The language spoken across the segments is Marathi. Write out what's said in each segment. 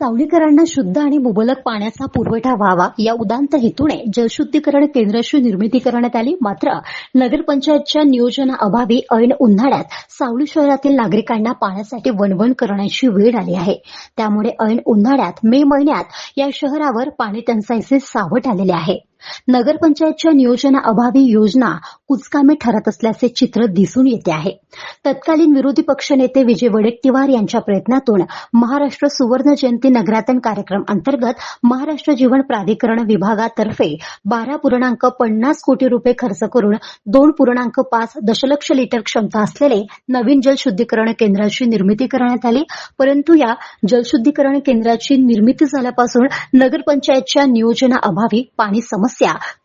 सावलीकरांना शुद्ध आणि मुबलक पाण्याचा पुरवठा व्हावा या उदांत हेतूने जलशुद्धीकरण केंद्राची निर्मिती करण्यात आली. मात्र नगरपंचायतच्या नियोजनाअभावी ऐन उन्हाळ्यात सावली शहरातील नागरिकांना पाण्यासाठी वणवण करण्याची वेळ आली आहे. त्यामुळे ऐन उन्हाळ्यात मे महिन्यात या शहरावर पाणी टंचाईचे सावट आलेले आहे. नगरपंचायतच्या नियोजनाअभावी योजना कुचकामी ठरत असल्याचे चित्र दिसून येते आहे. तत्कालीन विरोधी पक्षनेते विजय वडेट्टीवार यांच्या प्रयत्नातून महाराष्ट्र सुवर्ण जयंती नगरातन कार्यक्रम अंतर्गत महाराष्ट्र जीवन प्राधिकरण विभागातर्फे बारा पूर्णांक पन्नास कोटी रुपये खर्च करून दोन पूर्णांक पाच दशलक्ष लिटर क्षमता असलेले नवीन जलशुद्धीकरण केंद्राची निर्मिती करण्यात आली. परंतु या जलशुद्धीकरण केंद्राची निर्मिती झाल्यापासून नगरपंचायतच्या नियोजनाअभावी पाणी समस्या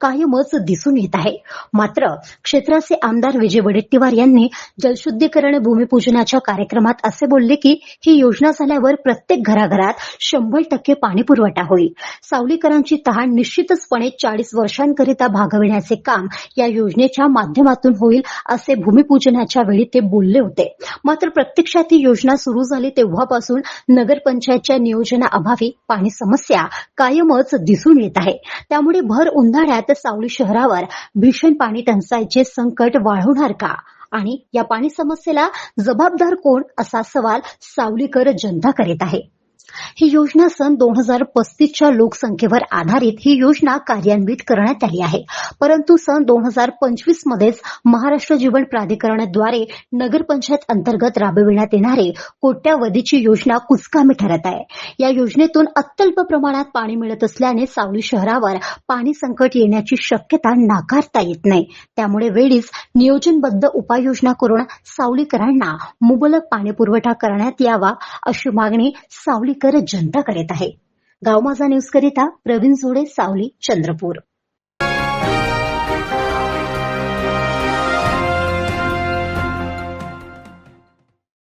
कायमच दिसून येत आहे. मात्र क्षेत्राचे आमदार विजय वडेट्टीवार यांनी जलशुद्धीकरण भूमिपूजनाच्या कार्यक्रमात असे बोलले की ही योजना झाल्यावर प्रत्येक घराघरात शंभर टक्के पाणी पुरवठा होईल. सावलीकरांची तहान निश्चितचपणे चाळीस वर्षांकरिता भागविण्याचे काम या योजनेच्या माध्यमातून होईल असे भूमिपूजनाच्या वेळी ते बोलले होते. मात्र प्रत्यक्षात ही योजना सुरू झाली तेव्हापासून नगरपंचायतच्या नियोजनाअभावी पाणी समस्या कायमच दिसून येत आहे. त्यामुळे भर उन्हाळ्यात सावली शहरावर भीषण पाणी टंचाईचे संकट वाढवणार का? आणि या पाणी समस्येला जबाबदार कोण असा सवाल सावलीकर जनता करीत आहे. ही योजना सन दोन हजार पस्तीसच्या लोकसंख्येवर आधारित ही योजना कार्यान्वित करण्यात आली आहे. परंतु सन दोन हजार पंचवीस मध्येच महाराष्ट्र जीवन प्राधिकरणाद्वारे नगरपंचायत अंतर्गत राबविण्यात येणारी कोट्यावधीची योजना कुचकामी ठरत आहे. या योजनेतून अत्यल्प प्रमाणात पाणी मिळत असल्याने सावली शहरावर पाणी संकट येण्याची शक्यता नाकारता येत नाही. त्यामुळे वेळीच नियोजनबद्ध उपाययोजना करून सावलीकरांना मुबलक पाणी पुरवठा करण्यात यावा अशी मागणी सावलीकर जनता करीत आहे. गाव माझा न्यूज करिता प्रवीण जोडे सावली चंद्रपूर.